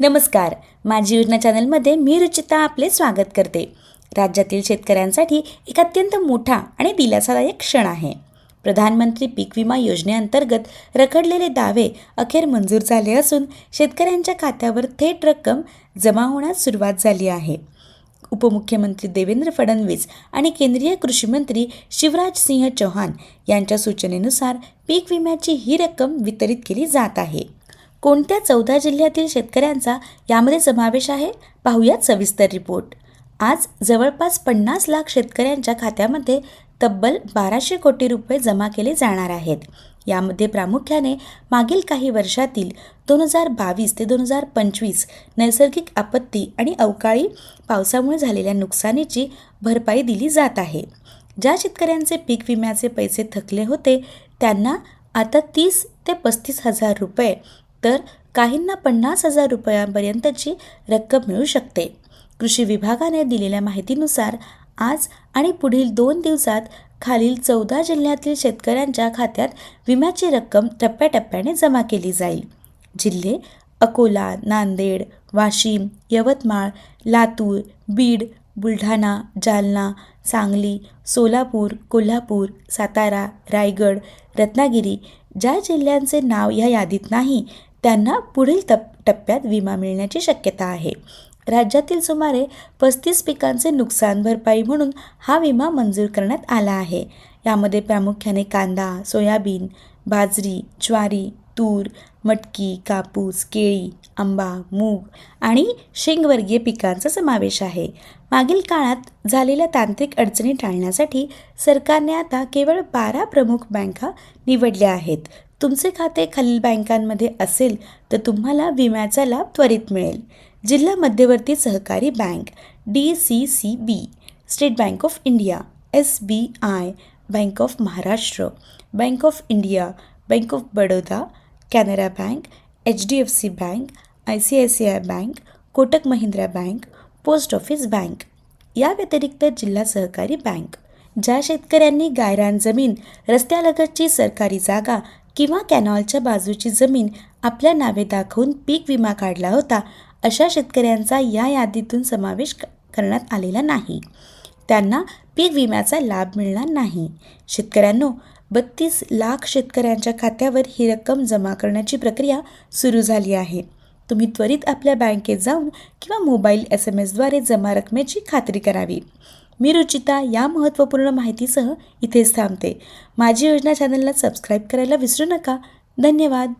नमस्कार. माझी योजना चॅनलमध्ये मी रुचिता आपले स्वागत करते. राज्यातील शेतकऱ्यांसाठी एक अत्यंत मोठा आणि दिलासादायक क्षण आहे. प्रधानमंत्री पीक विमा योजनेअंतर्गत रखडलेले दावे अखेर मंजूर झाले असून शेतकऱ्यांच्या खात्यावर थेट रक्कम जमा होण्यास सुरुवात झाली आहे. उपमुख्यमंत्री देवेंद्र फडणवीस आणि केंद्रीय कृषीमंत्री शिवराज सिंह चौहान यांच्या सूचनेनुसार पीक विम्याची ही रक्कम वितरित केली जात आहे. कोणत्या चौदा जिल्ह्यातील शेतकऱ्यांचा यामध्ये समावेश आहे? पाहूयात सविस्तर रिपोर्ट. आज जवळपास पन्नास लाख शेतकऱ्यांच्या खात्यामध्ये तब्बल बाराशे कोटी रुपये जमा केले जाणार आहेत. यामध्ये प्रामुख्याने मागील काही वर्षातील दोन हजार बावीस ते दोन हजार पंचवीस नैसर्गिक आपत्ती आणि अवकाळी पावसामुळे झालेल्या नुकसानीची भरपाई दिली जात आहे. ज्या शेतकऱ्यांचे पीक विम्याचे पैसे थकले होते त्यांना आता तीस ते पस्तीस हजार रुपये तर काहींना पन्नास हजार रुपयांपर्यंतची रक्कम मिळू शकते. कृषी विभागाने दिलेल्या माहितीनुसार आज आणि पुढील दोन दिवसात खालील चौदा जिल्ह्यातील शेतकऱ्यांच्या खात्यात विम्याची रक्कम टप्प्याटप्प्याने जमा केली जाईल. जिल्हे अकोला नांदेड वाशिम यवतमाळ लातूर बीड बुलढाणा जालना सांगली सोलापूर कोल्हापूर सातारा रायगड रत्नागिरी ज्या जिल्ह्यांचे नाव या यादीत नाही त्यांना पुढील टप टप्प्यात विमा मिळण्याची शक्यता आहे. राज्यातील सुमारे पस्तीस पिकांचे नुकसान भरपाई म्हणून हा विमा मंजूर करण्यात आला आहे. यामध्ये प्रामुख्याने कांदा सोयाबीन बाजरी ज्वारी तूर मटकी कापूस केळी आंबा मूग आणि शेंगवर्गीय पिकांचा समावेश आहे. मागील काळात झालेल्या तांत्रिक अडचणी टाळण्यासाठी सरकारने आता केवळ बारा प्रमुख बँका निवडल्या आहेत. तुमचे खाते खालील बँकांमध्ये असेल तर तुम्हाला विम्याचा लाभ त्वरित मिळेल. जिल्हा मध्यवर्ती सहकारी bank D C C B state bank of India S B I bank of Maharashtra bank of India bank of Baroda Canara bank H D F C bank I C I C I bank Kotak Mahindra bank post office bank. या व्यतिरिक्त जिल्हा सहकारी bank ज्या शेतकऱ्यांनी गायरान जमीन रस्त्यालगतची सरकारी जागा किंवा कॅनॉलच्या बाजूची जमीन आपल्या नावे दाखवून पीक विमा काढला होता अशा शेतकऱ्यांचा या यादीतून समावेश करण्यात आलेला नाही. त्यांना पीक विम्याचा लाभ मिळणार नाही. शेतकऱ्यांनो बत्तीस लाख शेतकऱ्यांच्या खात्यावर ही रक्कम जमा करण्याची प्रक्रिया सुरू झाली आहे. तुम्ही त्वरित आपल्या बँकेत जाऊन किंवा मोबाईल एस एम एसद्वारे जमा रकमेची खात्री करावी. मी रुचिता या महत्त्वपूर्ण माहितीसह इथेच थांबते. माझी योजना चॅनलला सबस्क्राईब करायला विसरू नका. धन्यवाद.